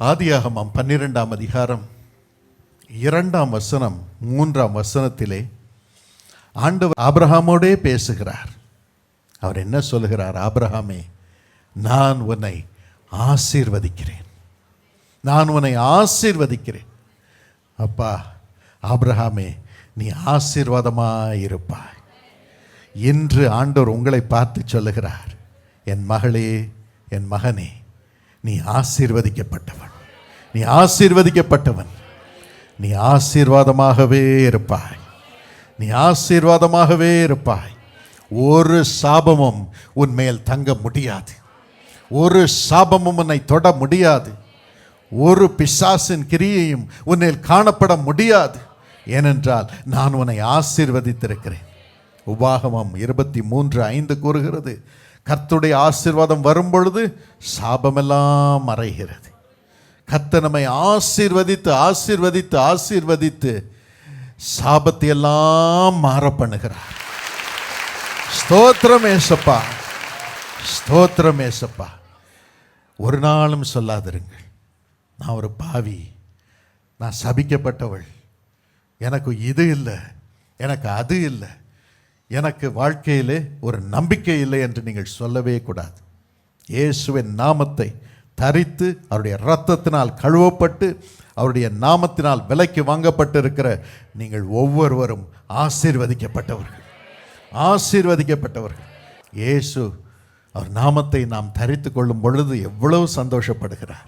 ஆதியாகமம் பன்னிரெண்டாம் அதிகாரம் இரண்டாம் வசனம் மூன்றாம் வசனத்திலே ஆண்டவர் ஆப்ரஹாமோடே பேசுகிறார். அவர் என்ன சொல்லுகிறார்? ஆப்ரஹாமே நான் உன்னை ஆசீர்வதிக்கிறேன். நான் உன்னை ஆசீர்வதிக்கிறேன். அப்பா ஆப்ரஹாமே நீ ஆசீர்வாதமாக இருப்பாய். இன்று ஆண்டவர் உங்களை பார்த்து சொல்லுகிறார் என் மகளே என் மகனே நீ ஆசீர்வதிக்கப்பட்டவன். நீ ஆசீர்வதிக்கப்பட்டவன். நீ ஆசீர்வாதமாகவே இருப்பாய். நீ ஆசீர்வாதமாகவே இருப்பாய். ஒரு சாபமும் உன் மேல் தங்க முடியாது. ஒரு சாபமும் உன்னை தொட முடியாது. ஒரு பிசாசின் கிரியையும் உன்னில் காணப்பட முடியாது. ஏனென்றால் நான் உன்னை ஆசீர்வதித்திருக்கிறேன். உபாகமம் இருபத்தி மூன்று ஐந்து கூறுகிறது. கர்த்துடைய ஆசீர்வாதம் வரும்பொழுது சாபமெல்லாம் மறைகிறது. கர்த்தர் நம்மை ஆசீர்வதித்து ஆசீர்வதித்து ஆசீர்வதித்து சாபத்தை எல்லாம் மாற பண்ணுகிறார் ஸ்தோத்திரம் ஏசப்பா. ஸ்தோத்திரம் ஏசப்பா. ஒரு நாளும் சொல்லாதிருங்கள். நான் ஒரு பாவி. நான் சபிக்கப்பட்டவள். எனக்கு இது இல்லை. எனக்கு அது இல்லை. எனக்கு வாழ்க்கையிலே ஒரு நம்பிக்கை இல்லை என்று நீங்கள் சொல்லவே கூடாது. இயேசுவின் நாமத்தை தரித்து அவருடைய இரத்தத்தினால் கழுவப்பட்டு அவருடைய நாமத்தினால் விலைக்கு வாங்கப்பட்டிருக்கிற நீங்கள் ஒவ்வொருவரும் ஆசீர்வதிக்கப்பட்டவர்கள். ஆசீர்வதிக்கப்பட்டவர்கள். இயேசு அவர் நாமத்தை நாம் தரித்து கொள்ளும் பொழுது எவ்வளவு சந்தோஷப்படுகிறார்.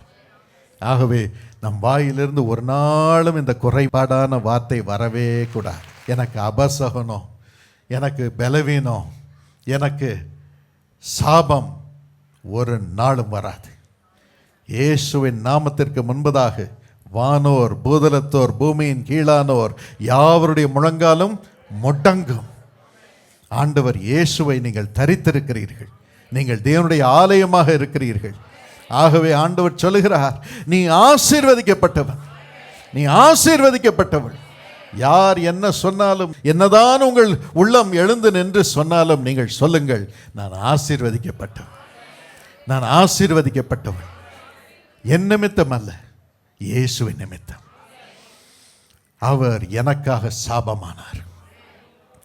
ஆகவே நம் வாயிலிருந்து ஒரு நாளும் இந்த குறைபாடான வார்த்தை வரவே கூடாது. எனக்கு அபசகனம் எனக்கு பலவீனம் எனக்கு சாபம் ஒரு நாளும் வராது. இயேசுவின் நாமத்திற்கு முன்பதாக வானோர் பூதலத்தோர் பூமியின் கீழானோர் யாவருடைய முழங்காலும் முடங்கும். ஆண்டவர் இயேசுவை நீங்கள் தரித்திருக்கிறீர்கள். நீங்கள் தேவனுடைய ஆலயமாக இருக்கிறீர்கள். ஆகவே ஆண்டவர் சொல்லுகிறார் நீ ஆசீர்வதிக்கப்பட்டவன். நீ ஆசீர்வதிக்கப்பட்டவள். யார் என்ன சொன்னாலும் என்னதான் உங்கள் உள்ளம் எழுந்து நின்று சொன்னாலும் நீங்கள் சொல்லுங்கள் நான் ஆசீர்வதிக்கப்பட்டவன். நான் ஆசீர்வதிக்கப்பட்டவன். என் நிமித்தம் அல்ல இயேசுவின் நிமித்தம். அவர் எனக்காக சாபமானார்.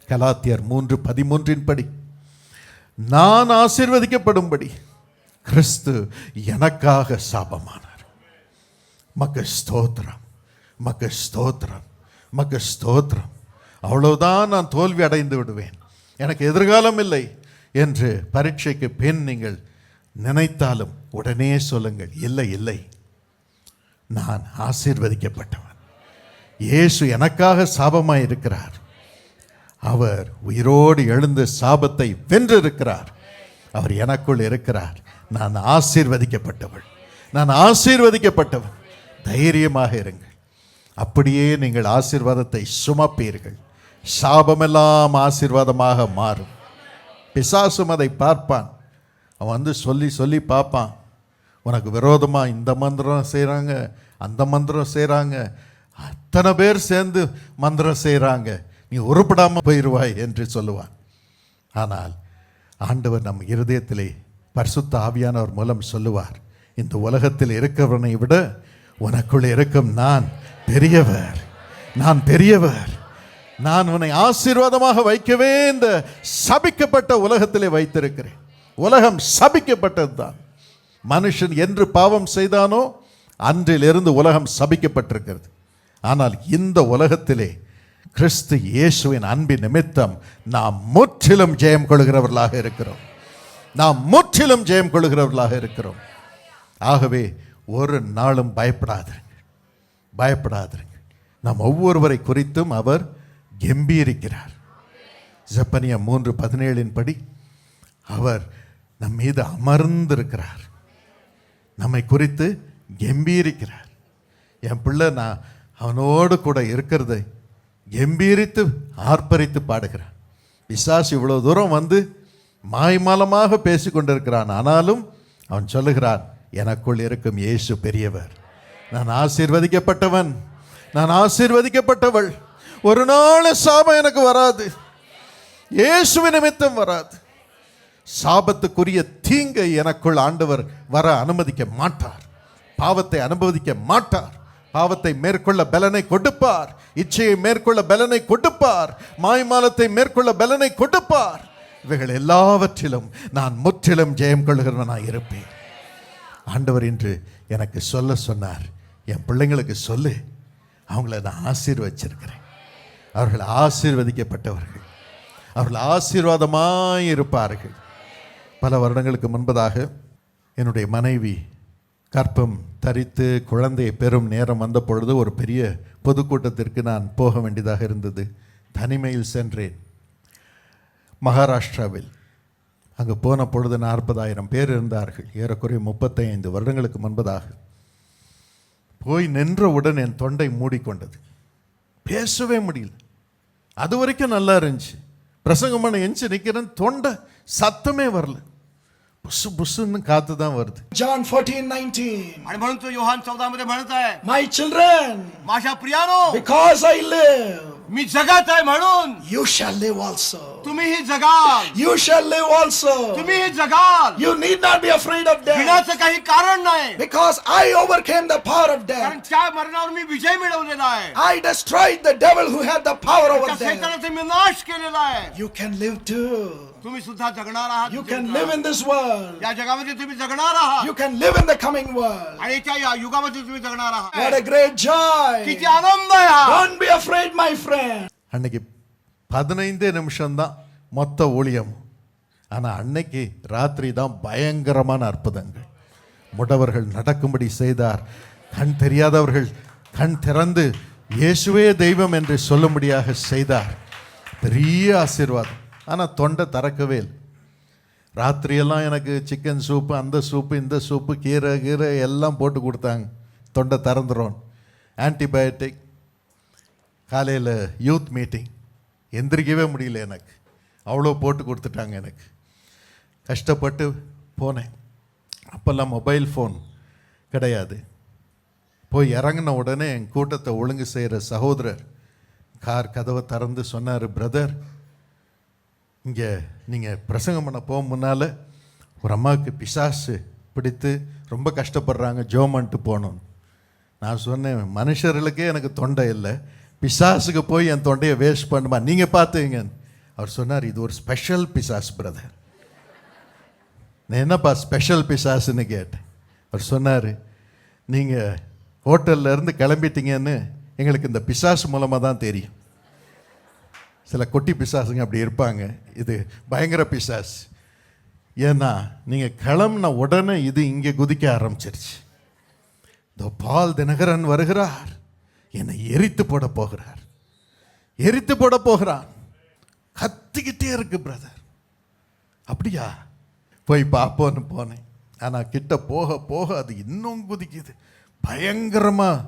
கலாத்தியர் மூன்று பதிமூன்றின் படி நான் ஆசீர்வதிக்கப்படும்படி கிறிஸ்து எனக்காக சாபமானார். மக்க ஸ்தோத்திரம் மக்க ஸ்தோத்திரம். மக்க ஸ்தோத்திரம். அவ்வளவுதான் நான் தோல்வி அடைந்து விடுவேன். எனக்கு எதிர்காலம் இல்லை என்று பரீட்சைக்கு பின் நீங்கள் நினைத்தாலும் உடனே சொல்லுங்கள் இல்லை இல்லை. நான் ஆசீர்வதிக்கப்பட்டவன். இயேசு எனக்காக சாபமாக இருக்கிறார் அவர் உயிரோடு எழுந்து சாபத்தை வென்றிருக்கிறார். அவர் எனக்குள் இருக்கிறார். நான் ஆசீர்வதிக்கப்பட்டவள். நான் ஆசீர்வதிக்கப்பட்டவன். தைரியமாக இருங்கள். அப்படியே நீங்கள் ஆசீர்வாதத்தை சுமப்பீர்கள். சாபமெல்லாம் ஆசீர்வாதமாக மாறும். பிசாசும் அதை பார்ப்பான். அவன் வந்து சொல்லி சொல்லி பார்ப்பான். உனக்கு விரோதமாக இந்த மந்திரம் செய்கிறாங்க அந்த மந்திரம் செய்கிறாங்க அத்தனை பேர் சேர்ந்து மந்திரம் செய்கிறாங்க நீ உருப்படாமல் போயிடுவாய் என்று சொல்லுவான். ஆனால் ஆண்டவர் நம் இருதயத்திலே பரிசுத்த ஆவியானவர் மூலம் சொல்லுவார் இந்த உலகத்தில் இருக்கிறவனை விட உனக்குள் இருக்கும் நான் பெரியவர் நான் பெரியவர். நான் உன்னை ஆசீர்வாதமாக வைக்கவே இந்த சபிக்கப்பட்ட உலகத்திலே வைத்திருக்கிறேன். உலகம் சபிக்கப்பட்டது தான் மனுஷன் என்று பாவம் செய்தானோ அன்றிலிருந்து உலகம் சபிக்கப்பட்டிருக்கிறது. ஆனால் இந்த உலகத்திலே கிறிஸ்து இயேசுவின் அன்பின் நிமித்தம் நாம் முற்றிலும் ஜெயம் கொள்கிறவர்களாக இருக்கிறோம். நாம் முற்றிலும் ஜெயம் கொள்கிறவர்களாக இருக்கிறோம். ஆகவே ஒரு நாளும் பயப்படாது. பயப்படாதிருங்கள் நாம் ஒவ்வொருவரை குறித்தும் அவர் கம்பீரிக்கிறார். ஜப்பனியா மூன்று பதினேழின் படி அவர் நம் மீது அமர்ந்திருக்கிறார். நம்மை குறித்து கம்பீரிக்கிறார். என் பிள்ளை நான் அவனோடு கூட இருக்கிறதை கம்பீரித்து ஆர்ப்பரித்து பாடுகிறான். பிசாசு இவ்வளோ தூரம் வந்து மாய்மாலமாக பேசி கொண்டிருக்கிறான் ஆனாலும் அவன் சொல்லுகிறான் எனக்குள் இருக்கும் இயேசு பெரியவர். நான் ஆசீர்வதிக்கப்பட்டவன். நான் ஆசீர்வதிக்கப்பட்டவள். ஒரு நாள் சாபம் எனக்கு வராது. இயேசுவின் நிமித்தம் வராது. சாபத்துக்குரிய தீங்கை எனக்குள் ஆண்டவர் வர அனுமதிக்க மாட்டார். பாவத்தை அனுபவிக்க மாட்டார். பாவத்தை மேற்கொள்ள பலனை கொடுப்பார். இச்சையை மேற்கொள்ள பலனை கொடுப்பார். மாய்மாலத்தை மேற்கொள்ள பலனை கொடுப்பார். இவைகள் எல்லாவற்றிலும் நான் முற்றிலும் ஜெயம் கொள்கிறவனாக இருப்பேன் ஆண்டவர் இன்று எனக்கு சொல்ல சொன்னார். என் பிள்ளைங்களுக்கு சொல்லு. அவங்கள நான் ஆசீர்வச்சிருக்கிறேன். அவர்கள் ஆசீர்வதிக்கப்பட்டவர்கள். அவர்கள் ஆசீர்வாதமாக இருப்பார்கள். பல வருடங்களுக்கு முன்பதாக என்னுடைய மனைவி கற்பம் தரித்து குழந்தையை பெறும் நேரம் வந்த பொழுது ஒரு பெரிய பொதுக்கூட்டத்திற்கு நான் போக வேண்டியதாக இருந்தது. தனிமையில் சென்றேன். மகாராஷ்டிராவில். அங்கு போன பொழுது நாற்பதாயிரம் பேர் இருந்தார்கள். ஏறக்குறைய முப்பத்தைந்து வருடங்களுக்கு முன்பதாக. போய் நின்றவுடன் என் தொண்டை மூடிக்கொண்டது பேசவே முடியல அது வரைக்கும் நல்லா இருந்துச்சு பிரசங்கம் பண்ண எஞ்சி நிற்கிறேன் தொண்டை சத்தமே வரல புசு புசுன்னு காத்து தான் வருது John 14, 19. आणि म्हणून तो योहान चौदा मध्ये म्हणत आहे My children, माझ्या प्रियानो because I live, मी जगत आहे म्हणून you shall live also. तुम्हीही जगाल You shall live also. तुम्हीही जगाल You need not be afraid of death. भिण्याचं काही कारण नाही Because I overcame the power of कारण death. त्या मरणावर मी विजय मिळवलेला आहे I destroyed the devil who had the power over त्या death. सैतानाचा मी नाश केलेला आहे You can live too. तुम्ही सुद्धा जगणार आहात You can live in this world. या जगामध्ये तुम्ही जगणार आहात You can live in the coming world. आणि त्या या युगामध्ये तुम्ही जगणार What आहात a great joy. किती आनंद आहे हा. Don't be afraid, my friend. அன்னைக்கு பதினைந்தே நிமிஷம்தான் மொத்த ஊழியம் ஆனால் அன்னைக்கு ராத்திரி தான் பயங்கரமான அற்புதங்கள். முடவர்கள் நடக்கும்படி செய்தார். கண் தெரியாதவர்கள் கண் திறந்து இயேசுவே தெய்வம் என்று சொல்லும்படியாக செய்தார். பெரிய ஆசீர்வாதம். ஆனால் தொண்டை திறக்கவே இல்லை. ராத்திரியெல்லாம் எனக்கு சிக்கன் சூப்பு அந்த சூப்பு இந்த சூப்பு கீரை கீரை எல்லாம் போட்டு கொடுத்தாங்க. தொண்டை திறந்துடும் ஆன்டிபயோட்டிக் காலையில் யூத் மீட்டிங் எந்திரிக்கவே முடியல எனக்கு. அவ்வளோ போட்டு கொடுத்துட்டாங்க எனக்கு. கஷ்டப்பட்டு போனேன். அப்போல்லாம் மொபைல் ஃபோன் கிடையாது. போய் இறங்கின உடனே என் கூட்டத்தை ஒழுங்கு செய்கிற சகோதரர் கார் கதவை திறந்து சொன்னார் பிரதர் இங்கே நீங்கள் பிரசங்கம் பண்ண போக முன்னால் ஒரு அம்மாவுக்கு பிசாசு பிடித்து ரொம்ப கஷ்டப்படுறாங்க ஜோமன்ட்டு போகணும் நான் சொன்னேன் மனுஷர்களுக்கே எனக்கு தொண்டை இல்லை. பிசாசுக்கு போய் என் தொண்டையை வேஸ்ட் பண்ணுமா? நீங்கள் பார்த்துங்க. அவர் சொன்னார் இது ஒரு ஸ்பெஷல் பிசாஸ் பிரதர் நான் என்னப்பா ஸ்பெஷல் பிசாசுன்னு கேட்டேன். அவர் சொன்னார் நீங்கள் ஹோட்டல்ல இருந்து கிளம்பிட்டீங்கன்னு எங்களுக்கு இந்த பிசாஸ் மூலமாக தான் தெரியும். சில கொட்டி பிசாசுங்க அப்படி இருப்பாங்க. இது பயங்கர பிசாஸ் ஏன்னா நீங்கள் கிளம்புன உடனே இது இங்கே குதிக்க ஆரம்பிச்சிருச்சு. இந்த பால் தினகரன் வருகிறார். என்னை எரித்து போட போகிறார். எரித்து போட போகிறான். கத்திக்கிட்டே இருக்கு பிரதர் அப்படியா? போய் பார்ப்போன்னு போனேன். ஆனால் கிட்ட போக போக அது இன்னும் குதிக்குது. பயங்கரமாக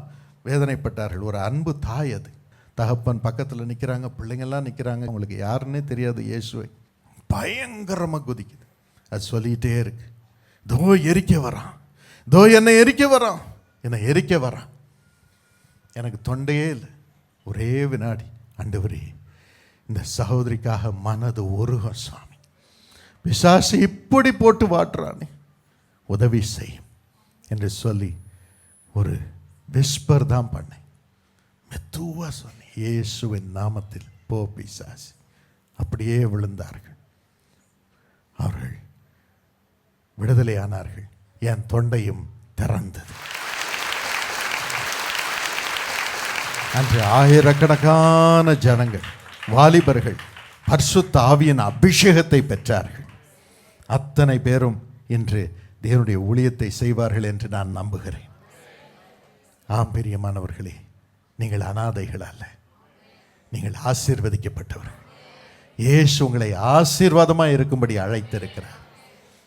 வேதனைப்பட்டார்கள். ஒரு அன்பு தாய் அது. தகப்பன் பக்கத்தில் நிற்கிறாங்க பிள்ளைங்கள்லாம் நிற்கிறாங்க அவங்களுக்கு யாருன்னே தெரியாது இயேசுவை. பயங்கரமாக குதிக்குது. அது சொல்லிகிட்டே இருக்கு. தோ எரிக்க வரான். தோ என்னை எரிக்க வரான். என்னை எரிக்க வரான். எனக்கு தொண்டையே இல்லை. ஒரே வினாடி ஆண்டவரே இந்த சகோதரிக்காக மனது ஒருக சாமி. பிசாசு இப்படி போட்டு வாட்டுறானே. உதவி செய்யும் என்று சொல்லி ஒரு விஸ்பர் தான் பண்ணேன். மெதுவாக சொன்னேன் இயேசுவின் நாமத்தில் போ பிசாசு. அப்படியே விழுந்தார்கள். அவர்கள் விடுதலையானார்கள். என் தொண்டையும் திறந்தது. அன்று ஆயிரக்கணக்கான ஜனங்கள் வாலிபர்கள் பர்சுத்த ஆவியின் அபிஷேகத்தை பெற்றார்கள். அத்தனை பேரும் இன்று தேவனுடைய ஊழியத்தை செய்வார்கள் என்று நான் நம்புகிறேன். ஆம் பெரியமானவர்களே நீங்கள் அனாதைகள் அல்ல. நீங்கள் ஆசீர்வதிக்கப்பட்டவர்கள். இயேசு உங்களை ஆசீர்வாதமாக இருக்கும்படி அழைத்திருக்கிறார்.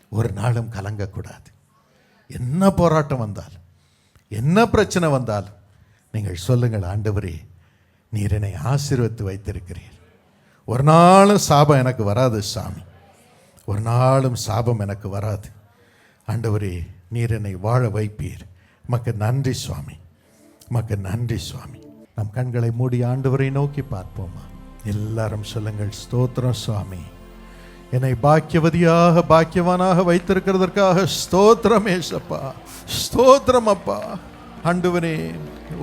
ஒரு நாளும் கலங்கக்கூடாது. என்ன போராட்டம் வந்தால் என்ன பிரச்சனை வந்தாலும் நீங்கள் சொல்லுங்கள் ஆண்டவரே நீர் என்னை ஆசீர்வத்து வைத்திருக்கிறீர். ஒரு நாளும் சாபம் எனக்கு வராது சாமி. ஒரு நாளும் சாபம் எனக்கு வராது. ஆண்டவரே நீர் என்னை வாழ வைப்பீர். மக்கு நன்றி சுவாமி. மக்கு நன்றி சுவாமி. நம் கண்களை மூடி ஆண்டவரை நோக்கி பார்ப்போமா? எல்லாரும் சொல்லுங்கள் ஸ்தோத்திரம் சுவாமி. என்னை பாக்கியவதியாக பாக்கியவானாக வைத்திருக்கிறதற்காக ஸ்தோத்திரம் ஏசப்பா. ஸ்தோத்திரம் அப்பா. ஆண்டவனே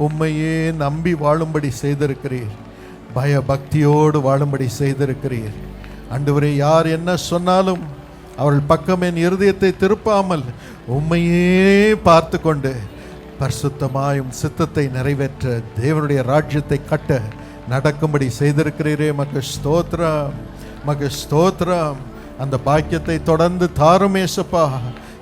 உம்மையே நம்பி வாழும்படி செய்திருக்கிறீர். பயபக்தியோடு வாழும்படி செய்திருக்கிறீர். ஆண்டவரே யார் என்ன சொன்னாலும் அவர்கள் பக்கம் என் இருதயத்தை திருப்பாமல் உம்மையே பார்த்து கொண்டு பரிசுத்தமாயும் சித்தத்தை நிறைவேற்ற தேவனுடைய ராஜ்யத்தை கட்ட நடக்கும்படி செய்திருக்கிறீரே. மக்கு ஸ்தோத்ரம் மக்கு ஸ்தோத்ரம் அந்த பாக்கியத்தை தொடர்ந்து தாருமேசப்பா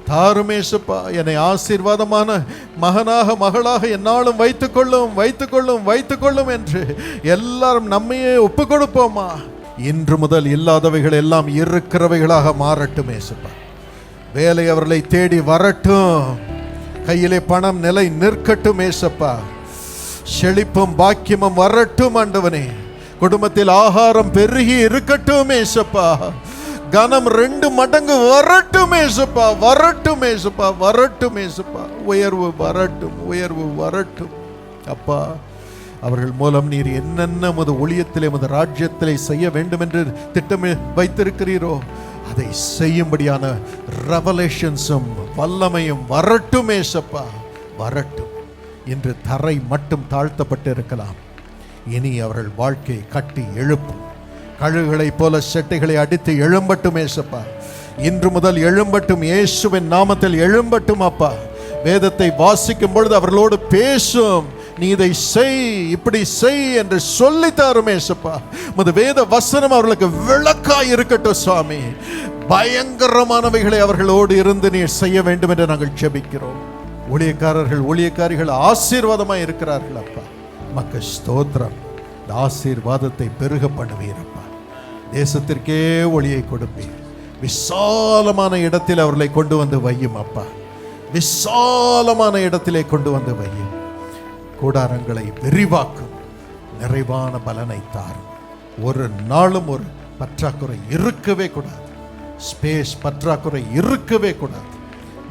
தாருமேசப்பா என்னை ஆசீர்வாதமான மகனாக மகளாக என்னாலும் வைத்துக்கொள்ளும் வைத்துக்கொள்ளும் வைத்துக்கொள்ளும் என்று எல்லாரும் நம்மையே ஒப்பு கொடுப்போமா இன்று முதல் இல்லாதவைகள் எல்லாம் இருக்கிறவைகளாக மாறட்டும் ஏசப்பா வேலை அவர்களை தேடி வரட்டும். கையிலே பணம் நிலை நிற்கட்டும் ஏசப்பா செழிப்பும் பாக்கியமும் வரட்டும் ஆண்டவனே. குடும்பத்தில் ஆகாரம் பெருகி இருக்கட்டும் ஏசப்பா கனம் ரெண்டு மடங்கு வரட்டும் ஏசப்பா வரட்டும் ஏசப்பா வரட்டும் ஏசப்பா உயர்வு வரட்டும் உயர்வு வரட்டும். அப்பா அவர்கள் மூலம் நீர் என்னென்ன மது ஒளியத்திலே மது ராஜ்யத்திலே செய்ய வேண்டும் என்று திட்டமே வைத்திருக்கிறீரோ அதை செய்யும்படியான ரெவலேஷன்ஸும் வல்லமையும் வரட்டும் ஏசப்பா வரட்டும். இன்று தரை மட்டும் தாழ்த்தப்பட்டு இருக்கலாம் இனி அவர்கள் வாழ்க்கையை கட்டி எழுப்பும். கழுகுகளைப் போல செட்டைகளை அடித்து எழும்பட்டும் ஏசப்பா. இன்று முதல் எழும்பட்டும் இயேசுவின் நாமத்தில் எழும்பட்டும் அப்பா. வேதத்தை வாசிக்கும் பொழுது அவர்களோடு பேசும். நீ இதை செய் இப்படி செய் என்று சொல்லி தாரும் ஏசப்பா. உமது வேத வசனம் அவர்களுக்கு விளக்காய் இருக்கட்டும் சுவாமி பயங்கரமானவைகளை அவர்களோடு இருந்து நீ செய்ய வேண்டும் என்று நாங்கள் ஜெபிக்கிறோம். ஊழியக்காரர்கள் ஊழியக்காரிகள் ஆசீர்வாதமாய் இருக்கிறார்கள் அப்பா. மக்கள் ஸ்தோத்திரம். ஆசீர்வாதத்தை பெருக பண்ணுவீரப்பா தேசத்திற்கே ஒளியை கொடுப்பீர். விசாலமான இடத்தில் அவர்களை கொண்டு வந்து வையும் அப்பா. விசாலமான இடத்திலே கொண்டு வந்து வையும். கூடாரங்களை விரிவாக்கும் நிறைவான பலனை தாரும். ஒரு நாளும் ஒரு பற்றாக்குறை இருக்கவே கூடாது. ஸ்பேஸ் பற்றாக்குறை இருக்கவே கூடாது.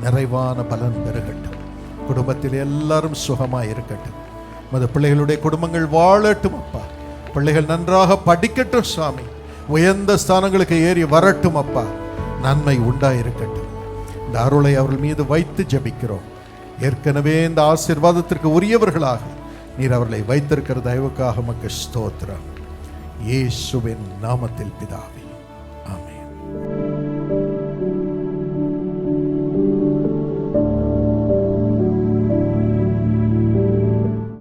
நிறைவான பலன் பெருகட்டும். குடும்பத்தில் எல்லாரும் சுகமாக இருக்கட்டும். மது பிள்ளைகளுடைய குடும்பங்கள் வாழட்டும் அப்பா. பிள்ளைகள் நன்றாக படிக்கட்டும் சாமி. உயர்ந்த ஸ்தானங்களுக்கு ஏறி வரட்டும் அப்பா. நன்மை உண்டாயிருக்கட்டும். இந்த அருளை அவர்கள் மீது வைத்து ஜெபிக்கிறோம். ஏற்கனவே இந்த ஆசீர்வாதத்திற்கு உரியவர்களாக நீர் அவர்களை வைத்திருக்கிற தயவுக்காக மக்கு ஸ்தோத்திரம். இயேசுவின் நாமத்தில் பிதா.